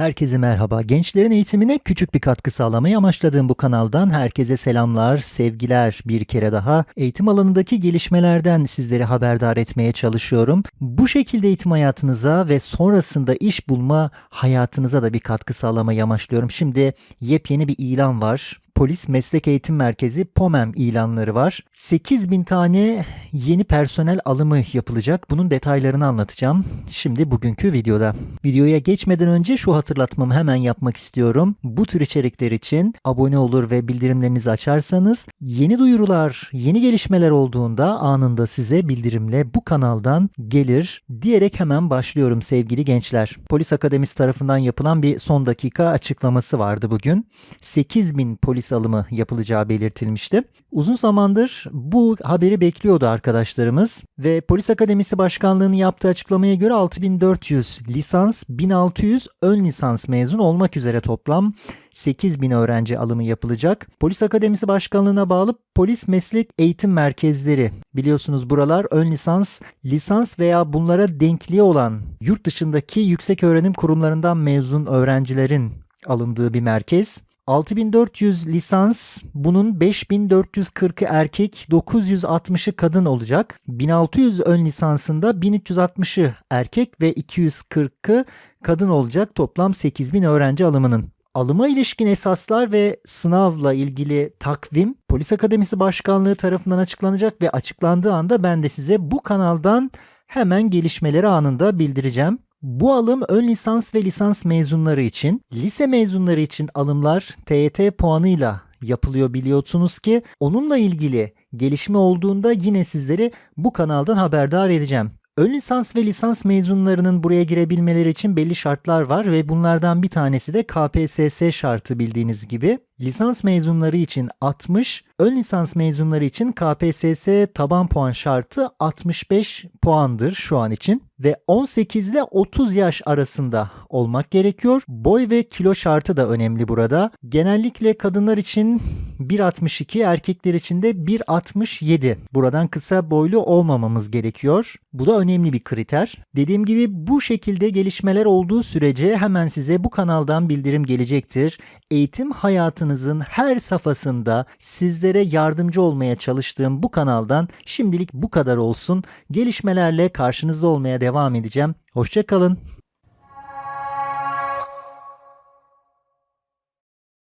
Herkese merhaba. Gençlerin eğitimine küçük bir katkı sağlamayı amaçladığım bu kanaldan herkese selamlar, sevgiler. Bir kere daha eğitim alanındaki gelişmelerden sizleri haberdar etmeye çalışıyorum. Bu şekilde eğitim hayatınıza ve sonrasında iş bulma hayatınıza da bir katkı sağlamayı amaçlıyorum. Şimdi yepyeni bir ilan var. Polis Meslek Eğitim Merkezi POMEM ilanları var. 8000 tane yeni personel alımı yapılacak. Bunun detaylarını anlatacağım. Şimdi bugünkü videoda. Videoya geçmeden önce şu hatırlatmamı hemen yapmak istiyorum. Bu tür içerikler için abone olur ve bildirimlerinizi açarsanız yeni duyurular, yeni gelişmeler olduğunda anında size bildirimle bu kanaldan gelir diyerek hemen başlıyorum sevgili gençler. Polis Akademisi tarafından yapılan bir son dakika açıklaması vardı bugün. 8000 polis alımı yapılacağı belirtilmişti. Uzun zamandır bu haberi bekliyordu arkadaşlarımız ve Polis Akademisi Başkanlığı'nın yaptığı açıklamaya göre 6400 lisans, 1600 ön lisans mezun olmak üzere toplam 8000 öğrenci alımı yapılacak. Polis Akademisi Başkanlığı'na bağlı polis meslek eğitim merkezleri. Biliyorsunuz buralar ön lisans, lisans veya bunlara denkliği olan yurt dışındaki yüksek öğrenim kurumlarından mezun öğrencilerin alındığı bir merkez. 6400 lisans, bunun 5440'ı erkek, 960'ı kadın olacak. 1600 ön lisansında 1360'ı erkek ve 240'ı kadın olacak. Toplam 8000 öğrenci alımının. Alıma ilişkin esaslar ve sınavla ilgili takvim Polis Akademisi Başkanlığı tarafından açıklanacak ve açıklandığı anda ben de size bu kanaldan hemen gelişmeleri anında bildireceğim. Bu alım ön lisans ve lisans mezunları için, lise mezunları için alımlar TYT puanıyla yapılıyor biliyorsunuz ki onunla ilgili gelişme olduğunda yine sizleri bu kanaldan haberdar edeceğim. Ön lisans ve lisans mezunlarının buraya girebilmeleri için belli şartlar var ve bunlardan bir tanesi de KPSS şartı bildiğiniz gibi. Lisans mezunları için 60, ön lisans mezunları için KPSS taban puan şartı 65 puandır şu an için ve 18 ile 30 yaş arasında olmak gerekiyor. Boy ve kilo şartı da önemli burada. Genellikle kadınlar için 1.62, erkekler için de 1.67. Buradan kısa boylu olmamamız gerekiyor. Bu da önemli bir kriter. Dediğim gibi bu şekilde gelişmeler olduğu sürece hemen size bu kanaldan bildirim gelecektir. Eğitim hayatınızın her safhasında sizlere yardımcı olmaya çalıştığım bu kanaldan şimdilik bu kadar olsun. Gelişmelerle karşınızda olmaya devam edeceğim. Hoşçakalın.